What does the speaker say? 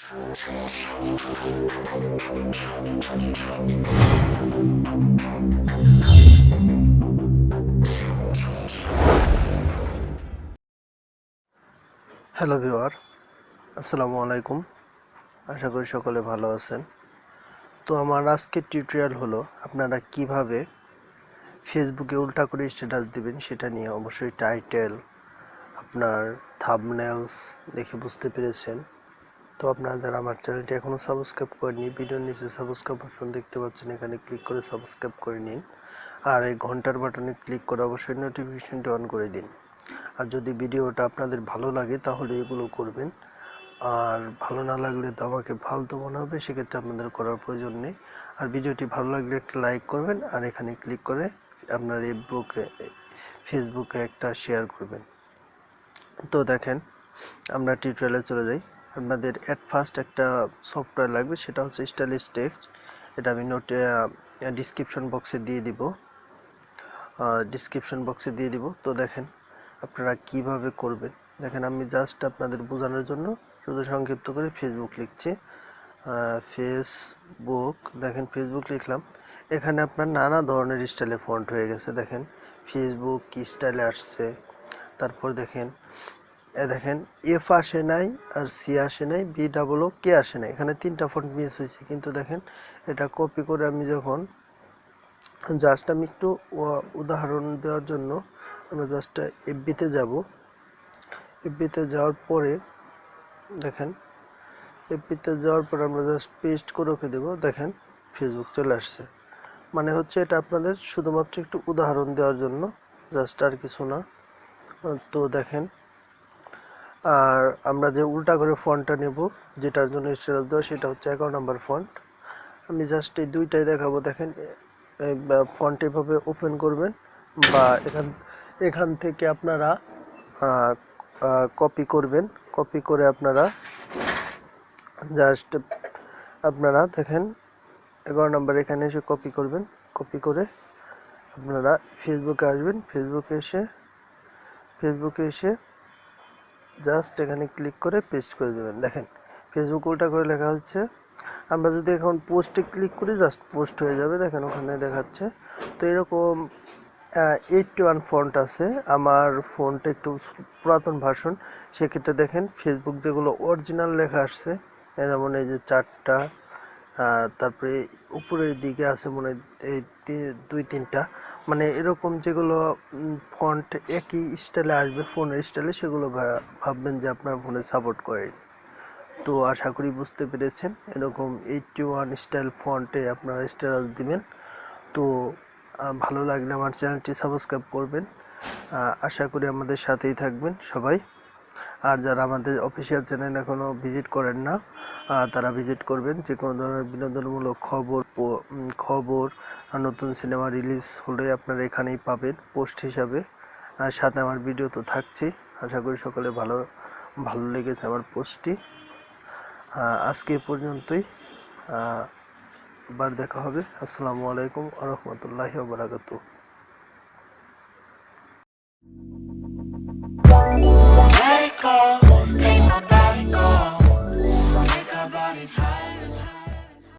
Hello ভিওয়ার আসসালামু আলাইকুম আশা করি সকলে ভালো আছেন। তো আমার আজকের টিউটোরিয়াল হলো, আপনারা কীভাবে ফেসবুকে উল্টা করে স্ট্যাটাস দিবেন সেটা নিয়ে অবশ্যই টাইটেল আপনার থাবনেলস দেখে বুঝতে পেরেছেন। তো আপনারা যারা আমার চ্যানেলটি এখনও সাবস্ক্রাইব করেনি ভিডিওর নিচে সাবস্ক্রাইব বাটন দেখতে পাচ্ছেন, এখানে ক্লিক করে সাবস্ক্রাইব করে নিন। আর এই ঘণ্টার বাটনে ক্লিক করে অবশ্যই নোটিফিকেশনটি অন করে দিন। আর যদি ভিডিওটা আপনাদের ভালো লাগে, তাহলে এগুলো করবেন। আর ভালো না লাগলে তো আমাকে ফালতু মনে হবে, সেক্ষেত্রে আপনাদের করার প্রয়োজন নেই। আর ভিডিওটি ভালো লাগলে একটা লাইক করবেন, আর এখানে ক্লিক করে আপনার ফেসবুকে ফেসবুকে একটা শেয়ার করবেন। তো দেখেন, আমরা টিউটোরিয়ালে চলে যাই। আপনাদের অ্যাট ফার্স্ট একটা সফটওয়্যার লাগবে, সেটা হচ্ছে স্টাইলিশ টেক্সট এটা আমি নোটে ডিসক্রিপশন বক্সে দিয়ে দিব। ডিসক্রিপশন বক্সে দিয়ে দিব। তো দেখেন, আপনারা কীভাবে করবেন? দেখেন, আমি জাস্ট আপনাদের বোঝানোর জন্য শুধু সংক্ষিপ্ত করে ফেসবুক লিখছি। ফেসবুক দেখেন ফেসবুক লিখলাম। এখানে আপনার নানা ধরনের স্টাইলে ফন্ট হয়ে গেছে। দেখেন ফেসবুক কী স্টাইলে আসছে। তারপর দেখেন এ দেখেন এফ আসে নাই আর সি আসে নাই বি ডাবল ও কে আসে নাই। এখানে তিনটা ফন্ট মিস হয়েছে, কিন্তু দেখেন, এটা কপি করে আমি যখন জাস্ট আমি একটু উদাহরণ দেওয়ার জন্য আমরা জাস্ট এফবিতে যাব। এফবিতে যাওয়ার পরে, দেখেন এফবিতে যাওয়ার পরে আমরা জাস্ট পেস্ট করে ওকে দেবো। দেখেন ফেসবুক চলে আসছে। মানে হচ্ছে এটা আপনাদের শুধুমাত্র একটু উদাহরণ দেওয়ার জন্য জাস্ট আর কিছু না। তো দেখেন আর আমরা যে উল্টা করে ফন্টটা নেব, যেটার জন্য স্টেটাস দেওয়া, সেটা হচ্ছে এগারো নাম্বার ফন্ট আমি জাস্ট এই দুইটাই দেখাবো, দেখেন ফন্ট এভাবে ওপেন করবেন, বা এখান এখান থেকে আপনারা কপি করবেন। কপি করে আপনারা জাস্ট আপনারা দেখেন এগারো নম্বর এখানে এসে কপি করবেন। কপি করে আপনারা ফেসবুকে আসবেন। ফেসবুকে এসে ফেসবুকে এসে জাস্ট এখানে ক্লিক করে পেস্ট করে দেবেন। দেখেন ফেসবুক উল্টা করে লেখা হচ্ছে, আমরা যদি এখন পোস্টে ক্লিক করি জাস্ট পোস্ট হয়ে যাবে। দেখেন, ওখানে দেখাচ্ছে। তো এরকম এইটটি ওয়ান ফন্ট আছে। আমার ফোনটা একটু পুরাতন ভার্সন সেক্ষেত্রে দেখেন ফেসবুক যেগুলো অরিজিনাল লেখা আসছে, যেমন এই যে চারটা তারপরে উপরের দিকে আছে মনে এই দুই, তিনটা। মানে এরকম যেগুলো ফন্ট একই স্টাইলে আসবে ফোনের স্টাইলে সেগুলো ভাববেন যে আপনার ফোনে সাপোর্ট করে তো আশা করি বুঝতে পেরেছেন, এরকম এইটটি ওয়ান স্টাইল ফন্টে আপনারা স্ট্যাটাস দিবেন। তো ভালো লাগলে আমার চ্যানেলটি সাবস্ক্রাইব করবেন। আশা করি আমাদের সাথেই থাকবেন সবাই। আর যারা আমাদের অফিসিয়াল চ্যানেল এখনও ভিজিট করেন না তারা ভিজিট করবেন। যে কোনো ধরনের বিনোদনমূলক খবর খবর নতুন সিনেমা রিলিজ হলে আপনারা এখানেই পাবেন পোস্ট হিসাবে। সাথে আমার ভিডিও তো থাকছেই। আশা করি সকলে ভালো ভালো লেগেছে আমার পোস্টটি আজকে পর্যন্তই। আবার দেখা হবে। আসসালামু আলাইকুম আ রহমতুল্লাহি